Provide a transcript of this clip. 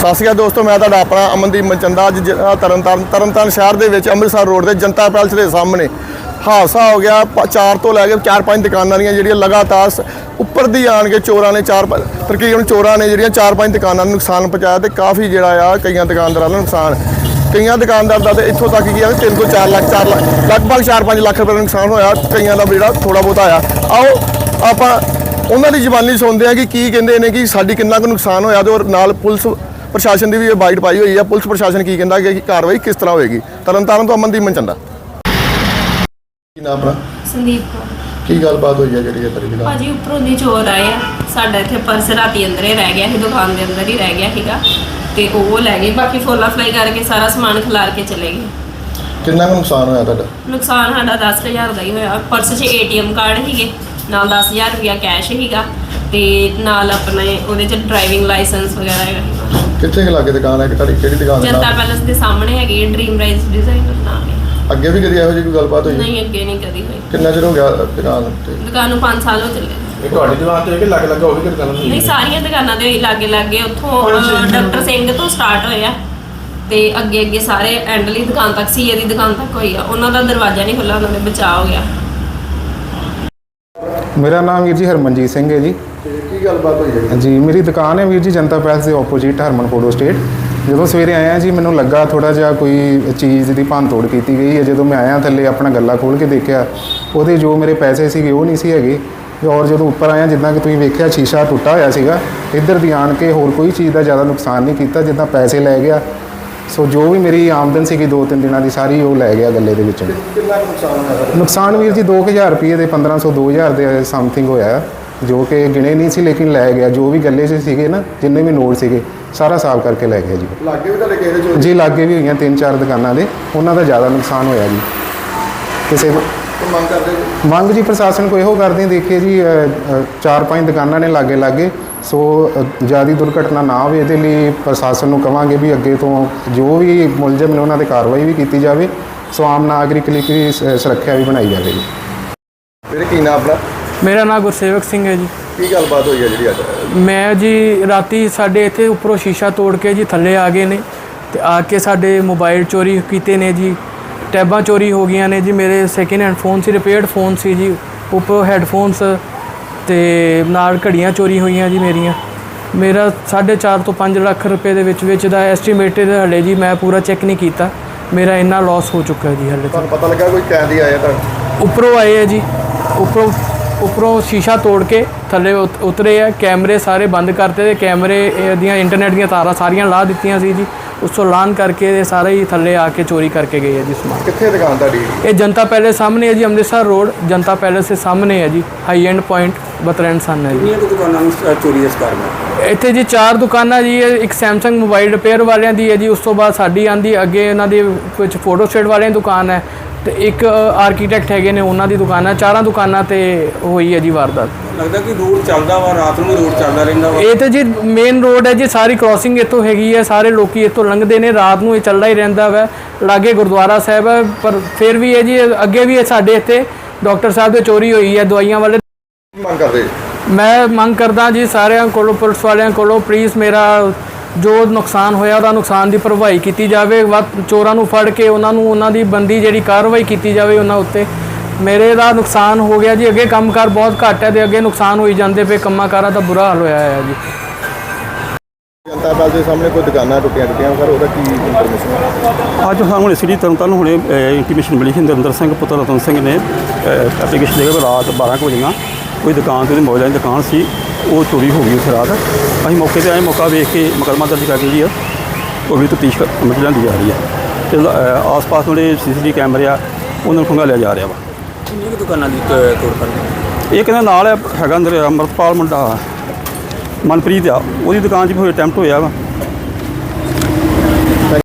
ਸਤਿ ਸ਼੍ਰੀ ਅਕਾਲ ਦੋਸਤੋ, ਮੈਂ ਤੁਹਾਡਾ ਆਪਣਾ ਅਮਨਦੀਪ ਮਚੰਦਾ ਅੱਜ ਜ਼ਿਲ੍ਹਾ ਤਰਨਤਾਰਨ ਤਰਨਤਾਰਨ ਸ਼ਹਿਰ ਦੇ ਵਿੱਚ ਅੰਮ੍ਰਿਤਸਰ ਰੋਡ ਦੇ ਜਨਤਾ ਪੈਲਸ ਦੇ ਸਾਹਮਣੇ ਹਾਦਸਾ ਹੋ ਗਿਆ। ਚਾਰ ਤੋਂ ਲੈ ਕੇ ਚਾਰ ਪੰਜ ਦੁਕਾਨਾਂ ਦੀਆਂ ਜਿਹੜੀਆਂ ਲਗਾਤਾਰ ਸ- ਉੱਪਰ ਦੀ ਆਣ ਕੇ ਚੋਰਾਂ ਨੇ ਚਾਰ ਤਕਰੀਬਨ ਚੋਰਾਂ ਨੇ ਜਿਹੜੀਆਂ ਚਾਰ ਪੰਜ ਦੁਕਾਨਾਂ ਨੂੰ ਨੁਕਸਾਨ ਪਹੁੰਚਾਇਆ ਤੇ ਕਾਫੀ ਜਿਹੜਾ ਆ ਕਈਆਂ ਦੁਕਾਨਦਾਰਾਂ ਨੂੰ ਨੁਕਸਾਨ। ਕਈਆਂ ਦੁਕਾਨਦਾਰ ਦਾ ਤੇ ਇੱਥੋਂ ਤੱਕ ਕੀ ਆ 3 ਤੋਂ 4 ਲੱਖ 4 ਲੱਖ, ਲਗਭਗ 4-5 ਲੱਖ ਰੁਪਏ ਦਾ ਨੁਕਸਾਨ ਹੋਇਆ। ਕਈਆਂ ਦਾ ਜਿਹੜਾ ਥੋੜਾ ਬਹੁਤਾ ਆਇਆ। ਆਓ, ਆਪਾਂ ਉਹਨਾਂ ਦੀ ਜ਼ਬਾਨੀ ਸੁਣਦੇ ਆ ਕਿ ਕੀ ਕਹਿੰਦੇ ਨੇ ਕਿ ਸਾਡੀ ਕਿੰਨਾ ਕੁ ਨੁਕਸਾਨ ਹੋਇਆ ਤੇ ਔਰ ਨਾਲ ਪੁਲਿਸ ਪ੍ਰਸ਼ਾਸਨ ਦੀ ਵੀ ਇਹ ਬਾਈਟ ਪਾਈ ਹੋਈ ਆ। ਪੁਲਿਸ ਪ੍ਰਸ਼ਾਸਨ ਕੀ ਕਹਿੰਦਾ ਕਿ ਕਾਰਵਾਈ ਕਿਸ ਤਰ੍ਹਾਂ ਹੋਏਗੀ? ਤਰਨਤਾਰਨ ਤੋਂ ਅਮਨਦੀਪ ਮਨਚੰਦਾ। ਕੀ ਨਾਮ ਆਪਣਾ? ਸੰਦੀਪ ਕੌਰ। ਕੀ ਗੱਲਬਾਤ ਹੋਈ ਹੈ ਜਿਹੜੀ ਇਹ ਤੇਰੀ ਨਾਲ? ਭਾਜੀ ਉੱਪਰੋਂ ਦੀ ਚੋਰ ਆਏ ਆ। ਸਾਡਾ ਇੱਥੇ ਪਰਸ ਰਾਤੀ ਅੰਦਰੇ ਰਹਿ ਗਿਆ ਸੀ ਦੁਕਾਨ ਦੇ ਅੰਦਰ ਹੀ ਰਹਿ ਗਿਆ ਸੀਗਾ। ਤੇ ਉਹ ਲੈ ਗਏ। ਬਾਕੀ ਫੋਲਾ ਫਲਾਈ ਕਰਕੇ ਸਾਰਾ ਸਮਾਨ ਖਿਲਾਰ ਕੇ ਚਲੇ ਗਏ। ਕਿੰਨਾ ਕੁ ਨੁਕਸਾਨ ਹੋਇਆ ਤੁਹਾਡਾ? ਨੁਕਸਾਨ ਸਾਡਾ 10000 ਦਾ ਹੀ ਹੋਇਆ। ਪਰਸ 'ਚ ਏਟੀਐਮ ਕਾਰਡ ਸੀਗੇ। ਨਾਲ 10000 ਰੁਪਇਆ ਕੈਸ਼ ਸੀਗਾ। ਤੇ ਨਾਲ ਆਪਣੇ ਉਹਦੇ 'ਚ ਡਰਾਈਵਿੰਗ ਲਾਇਸੈਂਸ ਵਗੈਰਾ ਹੈਗਾ। ਕਿੱਥੇ ਕੁ ਲਾਗੇ ਦੁਕਾਨ ਹੈ? ਕਿ ਤੁਹਾਡੀ ਕਿਹੜੀ ਦੁਕਾਨ ਜਨਤਾ? ਪੈਲਸ ਦੇ ਸਾਹਮਣੇ ਹੈਗੀ ਡ੍ਰੀਮ ਰਾਈਜ਼ ਡਿਜ਼ਾਈਨਰ ਨਾਮ ਹੈ। ਅੱਗੇ ਵੀ ਕਦੀ ਇਹੋ ਜਿਹੀ ਕੋਈ ਗੱਲਬਾਤ ਹੋਈ? ਨਹੀਂ ਅੱਗੇ ਨਹੀਂ ਕਦੀ ਹੋਈ। ਕਿੰਨਾ ਚਿਰ ਹੋ ਗਿਆ ਦੁਕਾਨ ਤੇ? ਦੁਕਾਨ ਨੂੰ 5 ਸਾਲ ਹੋ ਚੱਲੇ। ਇਹ ਤੁਹਾਡੀ ਦੁਕਾਨ ਤੇ ਹੈ ਕਿ ਲੱਗ ਲੱਗ ਉਹ ਵੀ ਦੁਕਾਨ ਹੋਈ? ਨਹੀਂ ਸਾਰੀਆਂ ਦੁਕਾਨਾਂ ਦੇ ਲਾਗੇ ਲਾਗੇ। ਉੱਥੋਂ ਡਾਕਟਰ ਸਿੰਘ ਤੋਂ ਸਟਾਰਟ ਹੋਇਆ ਤੇ ਅੱਗੇ ਅੱਗੇ ਸਾਰੇ ਐਂਡਲੀ ਦੁਕਾਨ ਤੱਕ ਸੀਏ ਦੀ ਦੁਕਾਨ ਤੱਕ ਹੋਈ ਆ। ਉਹਨਾਂ ਦਾ ਦਰਵਾਜ਼ਾ ਨਹੀਂ ਖੁੱਲਾ ਉਹਨਾਂ ਦੇ ਬਚਾਅ ਹੋ ਗਿਆ। ਮੇਰਾ ਨਾਮ ਵੀਰ ਜੀ ਹਰਮਨਜੀਤ ਸਿੰਘ ਹੈ ਜੀ। ਕੀ ਗੱਲਬਾਤ ਹੋਈ ਹੈ? ਜੀ ਮੇਰੀ ਦੁਕਾਨ ਹੈ ਵੀਰ ਜੀ ਜਨਤਾ ਪੈਲਸ ਦੇ ਆਪੋਜੀਟ ਹਰਮਨ ਫੋਟੋ ਸਟੇਟ। ਜਦੋਂ ਸਵੇਰੇ ਆਇਆ ਜੀ ਮੈਨੂੰ ਲੱਗਾ ਥੋੜਾ ਜਿਹਾ ਕੋਈ ਚੀਜ਼ ਦੀ ਭੰਨਤੋੜ ਕੀਤੀ ਗਈ ਹੈ। ਜਦੋਂ ਮੈਂ ਆਇਆ ਥੱਲੇ ਆਪਣਾ ਗੱਲਾ ਖੋਲ ਕੇ ਦੇਖਿਆ ਉਹਦੇ ਜੋ ਮੇਰੇ ਪੈਸੇ ਸੀਗੇ ਉਹ ਨਹੀਂ ਸੀ ਹੈਗੇ। ਔਰ ਜਦੋਂ ਉੱਪਰ ਆਇਆ ਜਿੱਦਾਂ ਕਿ ਤੁਸੀਂ ਵੇਖਿਆ ਸ਼ੀਸ਼ਾ ਟੁੱਟਾ ਹੋਇਆ ਸੀਗਾ। ਇੱਧਰ ਦੀ ਆਣ ਕੇ ਹੋਰ ਕੋਈ ਚੀਜ਼ ਦਾ ਜ਼ਿਆਦਾ ਨੁਕਸਾਨ ਨਹੀਂ ਕੀਤਾ ਜਿੱਦਾਂ ਪੈਸੇ ਲੈ ਗਿਆ। ਸੋ ਜੋ ਵੀ ਮੇਰੀ ਆਮਦਨ ਸੀਗੀ ਦੋ ਤਿੰਨ ਦਿਨਾਂ ਦੀ ਸਾਰੀ ਉਹ ਲੈ ਗਿਆ ਗੱਲੇ ਦੇ ਵਿੱਚੋਂ। ਕਿੰਨਾ ਨੁਕਸਾਨ ਹੋਇਆ? ਨੁਕਸਾਨ ਵੀਰ ਜੀ 2000 ਰੁਪਏ ਦੇ 1500 2000 ਦੇ ਸਮਥਿੰਗ ਹੋਇਆ। ਜੋ ਕਿ ਗਿਣੇ ਨਹੀਂ ਸੀ ਲੇਕਿਨ ਲੈ ਗਿਆ। ਜੋ ਵੀ ਗੱਲੇ 'ਚ ਸੀਗੇ ਨਾ ਜਿੰਨੇ ਵੀ ਨੋਟ ਸੀਗੇ ਸਾਰਾ ਸਾਫ਼ ਕਰਕੇ ਲੈ ਗਿਆ ਜੀ। ਲਾਗੇ ਵੀ ਤੁਹਾਡੇ ਕਿਸੇ ਦੇ ਜੀ ਲਾਗੇ ਵੀ ਹੋਈਆਂ ਤਿੰਨ ਚਾਰ ਦੁਕਾਨਾਂ ਦੇ। ਉਹਨਾਂ ਦਾ ਜ਼ਿਆਦਾ ਨੁਕਸਾਨ ਹੋਇਆ ਜੀ। ਕਿਸੇ ਮੰਗ ਕਰਦੇ ਜੀ? ਮੰਗ ਜੀ ਪ੍ਰਸ਼ਾਸਨ ਕੋ ਇਹੋ ਕਰਦੇ ਦੇਖੀਏ ਜੀ ਚਾਰ ਪੰਜ ਦੁਕਾਨਾਂ ਨੇ ਲਾਗੇ ਲਾਗੇ। ਸੋ ਜ਼ਿਆਦਾ ਦੁਰਘਟਨਾ ਨਾ ਹੋਵੇ ਇਹਦੇ ਲਈ ਪ੍ਰਸ਼ਾਸਨ ਨੂੰ ਕਵਾਂਗੇ ਵੀ ਅੱਗੇ ਤੋਂ ਜੋ ਵੀ ਮੁਲਜ਼ਮ ਨੇ ਉਹਨਾਂ ਤੇ ਕਾਰਵਾਈ ਵੀ ਕੀਤੀ ਜਾਵੇ। ਸੋ ਆਮ ਨਾਗਰਿਕ ਲਈ ਸੁਰੱਖਿਆ ਵੀ ਬਣਾਈ ਜਾਵੇ ਜੀ। ਵੀਰੇ ਕੀ ਨਾਮ ਆਪਣਾ? ਮੇਰਾ ਨਾਮ ਗੁਰਸੇਵਕ ਸਿੰਘ ਹੈ ਜੀ। ਕੀ ਗੱਲਬਾਤ ਹੋਈ ਹੈ ਜਿਹੜੀ ਅੱਜ? ਮੈਂ ਜੀ ਰਾਤੀ ਸਾਡੇ ਇੱਥੇ ਉੱਪਰੋਂ ਸ਼ੀਸ਼ਾ ਤੋੜ ਕੇ ਜੀ ਥੱਲੇ ਆ ਗਏ ਨੇ ਤੇ ਆ ਕੇ ਸਾਡੇ ਮੋਬਾਈਲ ਚੋਰੀ ਕੀਤੇ ਨੇ ਜੀ। ਟੈਬਾਂ ਚੋਰੀ ਹੋ ਗਈਆਂ ਨੇ ਜੀ। ਮੇਰੇ ਸੈਕਿੰਡ ਹੈਂਡ ਫੋਨ ਸੀ ਰਿਪੇਅਰਡ ਫੋਨ ਸੀ ਜੀ। ਉੱਪਰੋਂ ਹੈੱਡਫੋਨਸ ਤੇ ਨਾਲ ਘੜੀਆਂ ਚੋਰੀ ਹੋਈਆਂ ਜੀ ਮੇਰੀਆਂ। ਮੇਰਾ 4.5 ਤੋਂ 5 ਲੱਖ ਰੁਪਏ ਦੇ ਵਿੱਚ ਵਿੱਚ ਦਾ ਐਸਟੀਮੇਟਡ ਹਲੇ ਜੀ ਮੈਂ ਪੂਰਾ ਚੈੱਕ ਨਹੀਂ ਕੀਤਾ। ਮੇਰਾ ਇੰਨਾ ਲਾਸ ਹੋ ਚੁੱਕਾ ਜੀ ਹਲੇ ਤੁਹਾਨੂੰ ਪਤਾ ਲੱਗਾ ਕੋਈ ਕੈਦੀ ਆਇਆ ਤਾਂ ਉੱਪਰੋਂ ਆਏ ਆ ਜੀ। ਉੱਪਰੋਂ ਉੱਪਰੋਂ ਸ਼ੀਸ਼ਾ ਤੋੜ ਕੇ ਥੱਲੇ ਉਤ- ਉਤਰੇ ਆ ਕੈਮਰੇ ਸਾਰੇ ਬੰਦ ਕਰਤੇ ਤੇ ਕੈਮਰੇ ਇਹ ਦੀਆਂ ਇੰਟਰਨੈਟ ਦੀਆਂ ਤਾਰਾਂ ਸਾਰੀਆਂ ਲਾ ਦਿੱਤੀਆਂ ਸੀ ਜੀ ਉਸ ਤੋਂ ਲਾਨ ਕਰਕੇ ਇਹ ਸਾਰੇ ਹੀ ਥੱਲੇ ਆ ਕੇ ਚੋਰੀ ਕਰਕੇ ਗਏ ਆ ਜੀ ਸਮਾਨ ਕਿੱਥੇ ਦੁਕਾਨ ਤੁਹਾਡੀ ਇਹ ਜਨਤਾ ਪੈਲੇਸ ਸਾਹਮਣੇ ਹੈ ਜੀ ਅੰਮ੍ਰਿਤਸਰ ਰੋਡ ਜਨਤਾ ਪੈਲੇਸ ਦੇ ਸਾਹਮਣੇ ਹੈ ਜੀ ਹਾਈ ਐਂਡ ਪੁਆਇੰਟ ਬਤਰੈਣ ਸਨ ਹੈ ਜੀ ਕਿੰਨੀਆਂ ਦੁਕਾਨਾਂ ਨੂੰ ਚੋਰੀ ਇਸ ਕਾਰਨ ਹੋਇਆ? ਇੱਥੇ ਜੀ ਚਾਰ ਦੁਕਾਨਾਂ ਜੀ ਹੈ। ਇੱਕ ਸੈਮਸੰਗ ਮੋਬਾਈਲ ਰਿਪੇਅਰ ਵਾਲਿਆਂ ਦੀ ਹੈ ਜੀ ਉਸ ਤੋਂ ਬਾਅਦ ਸਾਡੀ ਆਂਦੀ ਅੱਗੇ ਇਹਨਾਂ ਦੀ ਕੁਝ ਫੋਟੋ ਸਟੇਟ ਵਾਲਿਆਂ ਦੀ ਦੁਕਾਨ ਹੈ ਤੇ ਇੱਕ ਆਰਕੀਟੈਕਟ ਹੈਗੇ ਨੇ ਉਹਨਾਂ ਦੀ ਦੁਕਾਨ ਚਾਰਾਂ ਦੁਕਾਨਾਂ ਤੇ ਹੋਈ ਹੈ ਜੀ ਵਾਰਦਾਤ। ਲੱਗਦਾ ਕਿ ਰੋਡ ਚੱਲਦਾ ਵਾ ਰਾਤ ਨੂੰ ਰੋਡ ਚੱਲਦਾ ਰਹਿੰਦਾ ਵਾ। ਇਹ ਤੇ ਜੀ ਮੇਨ ਰੋਡ ਹੈ ਜੀ ਸਾਰੀ ਕ੍ਰਾਸਿੰਗ ਇੱਥੋਂ ਹੈਗੀ ਹੈ ਸਾਰੇ ਲੋਕੀ ਇੱਥੋਂ ਲੰਘਦੇ ਨੇ ਰਾਤ ਨੂੰ ਇਹ ਚੱਲਦਾ ਹੀ ਰਹਿੰਦਾ ਵਾ। ਲਾਗੇ ਗੁਰਦੁਆਰਾ ਸਾਹਿਬ ਹੈ ਪਰ ਫਿਰ ਵੀ ਹੈ ਜੀ ਅੱਗੇ ਵੀ ਇਹ ਸਾਡੇ ਇੱਥੇ ਡਾਕਟਰ ਸਾਹਿਬ ਦੇ ਚੋਰੀ ਹੋਈ ਹੈ ਦਵਾਈਆਂ ਵਾਲੇ। ਮੰਗ ਕਰਦੇ? ਮੈਂ ਮੰਗ ਕਰਦਾ ਜੀ ਸਾਰਿਆਂ ਕੋਲੋਂ ਪੁਲਿਸ ਵਾਲਿਆਂ ਕੋਲੋਂ ਪਲੀਜ਼ ਮੇਰਾ ਜੋ ਨੁਕਸਾਨ ਹੋਇਆ ਉਹਦਾ ਨੁਕਸਾਨ ਦੀ ਭਰਵਾਈ ਕੀਤੀ ਜਾਵੇ ਵੱਧ ਚੋਰਾਂ ਨੂੰ ਫੜ ਕੇ ਉਹਨਾਂ ਨੂੰ ਉਹਨਾਂ ਦੀ ਬੰਦੀ ਜਿਹੜੀ ਕਾਰਵਾਈ ਕੀਤੀ ਜਾਵੇ ਉਹਨਾਂ ਉੱਤੇ। ਮੇਰੇ ਦਾ ਨੁਕਸਾਨ ਹੋ ਗਿਆ ਜੀ ਅੱਗੇ ਕੰਮਕਾਰ ਬਹੁਤ ਘੱਟ ਹੈ ਤੇ ਅੱਗੇ ਨੁਕਸਾਨ ਹੋਈ ਜਾਂਦੇ ਪਏ ਕੰਮਾਂ ਕਾਰਾਂ ਦਾ ਬੁਰਾ ਹਾਲ ਹੋਇਆ ਹੈ ਜੀ। ਜਨਤਾ ਪੈਲਸ ਦੇ ਸਾਹਮਣੇ ਕੋਈ ਦੁਕਾਨਾਂ ਟੁੱਟੀਆਂ ਟੁੱਟੀਆਂ ਸਰ ਉਹਦਾ ਕੀ ਇਨਫੋਰਮੇਸ਼ਨ ਹੈ? ਅੱਜ ਸਾਨੂੰ ਹੁਣੇ ਸਿਟੀ ਤਰਨਤਾਰਨ ਹੁਣੇ ਇੰਟੀਮੇਸ਼ਨ ਮਿਲੀ ਸੀ ਨਰਿੰਦਰ ਸਿੰਘ ਪੁੱਤਰ ਰਤਨ ਸਿੰਘ ਨੇ ਐਪਲੀਕੇਸ਼ਨ ਦੇ ਕੇ ਰਾਤ 12 ਕੁ ਵਜੇ ਕੋਈ ਦੁਕਾਨ ਤੇ ਮੋਬਾਈਲਾਂ ਦੀ ਦੁਕਾਨ ਸੀ। ਉਹ ਚੋਰੀ ਹੋ ਗਈ ਉਸ ਰਾਤ। ਅਸੀਂ ਮੌਕੇ ਤੇ ਆਏ ਮੌਕਾ ਵੇਖ ਕੇ ਮੁਕੱਦਮਾ ਦਰਜ ਕਰਕੇ ਜੀ ਉਹ ਵੀ ਤਫਤੀਸ਼ ਸਮਝ ਲੈਂਦੀ ਜਾ ਰਹੀ ਹੈ ਤੇ ਆਸ-ਪਾਸ ਜਿਹੜੇ ਸੀਸੀਟੀਵੀ ਕੈਮਰੇ ਆ ਉਹਨਾਂ ਨੂੰ ਖੰਗਾਲਿਆ ਜਾ ਰਿਹਾ ਵਾ। ਕਿੰਨੀਆਂ ਦੁਕਾਨਾਂ ਦੀ ਤੋੜ ਹੋਈ? ਇਹ ਕਹਿੰਦਾ ਨਾਲ ਹੈ- ਹੈਗਾ ਅੰਦਰ ਅਮਰਪਾਲ ਮੁੰਡਾ। ਮਨਪ੍ਰੀਤ ਆ ਉਹਦੀ ਦੁਕਾਨ 'ਚ ਵੀ ਹੋਏ ਅਟੈਂਪਟ ਹੋਇਆ ਵਾ।